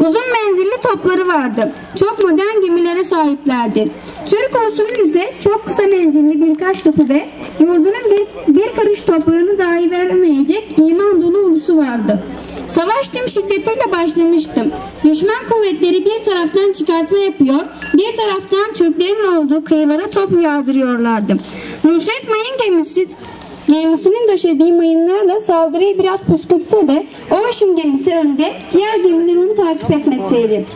Uzun menzilli topları vardı. Çok modern gemilere sahiplerdi. Türk ordusunun ise çok kısa menzilli birkaç topu ve yurdunun bir, bir karış toprağını dahi veremeyecek iman dolu ulusu vardı. Savaş tüm şiddetiyle başlamıştım. Düşman kuvvetleri bir taraftan çıkartma yapıyor, bir taraftan Türklerin olduğu kıyılara top yağdırıyorlardı. Nusret Mayın gemisi gemisinin döşediği mayınlarla saldırıyı biraz püskürtse de Ocean gemisi önde, diğer gemiler onu takip etmekteydi.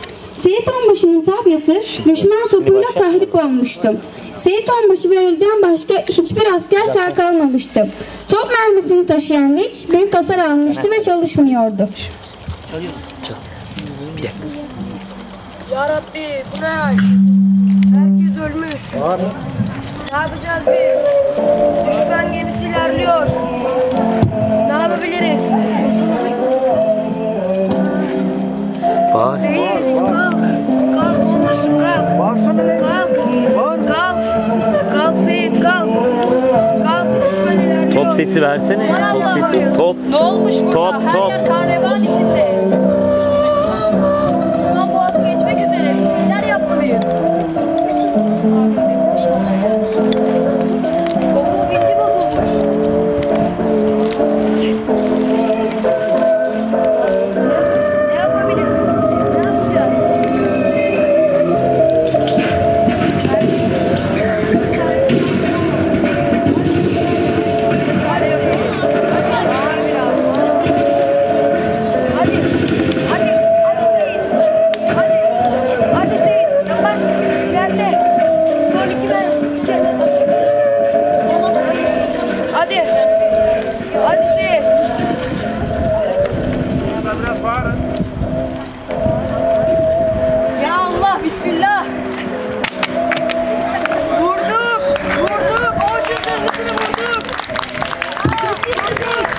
Seyit Onbaşı'nın tabyası düşman topuyla tahrip olmuştu. Seyit Onbaşı ve ölüden başka hiçbir asker sağ kalmamıştı. Top mermisini taşıyan Liç büyük hasar almıştı ve çalışmıyordu. Ya Rabbi bu ne? Herkes ölmüş. Ne yapacağız biz? Düşman gemisi ilerliyor. Ne yapabiliriz? Bağır. Seyit kalk. Kalk olmasın kalk. Kalk. Kalk. Kalk Seyit kalk. Kalk düşman ilerliyor. Top sesi versene. Top sesi. Top. Ne olmuş burada? Top, Her top. yer karnevan içinde. Hadi. Hadi Seyit. Ya Allah, Bismillah. Vurduk. Vurduk. Ocean gemisini vurduk.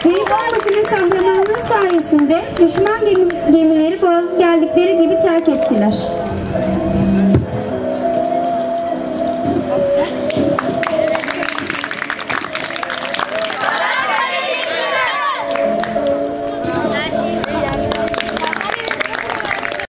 Seyit Onbaşı'nın kahramanlığı sayesinde düşman gemi- gemileri boğazı geldikleri gibi terk ettiler.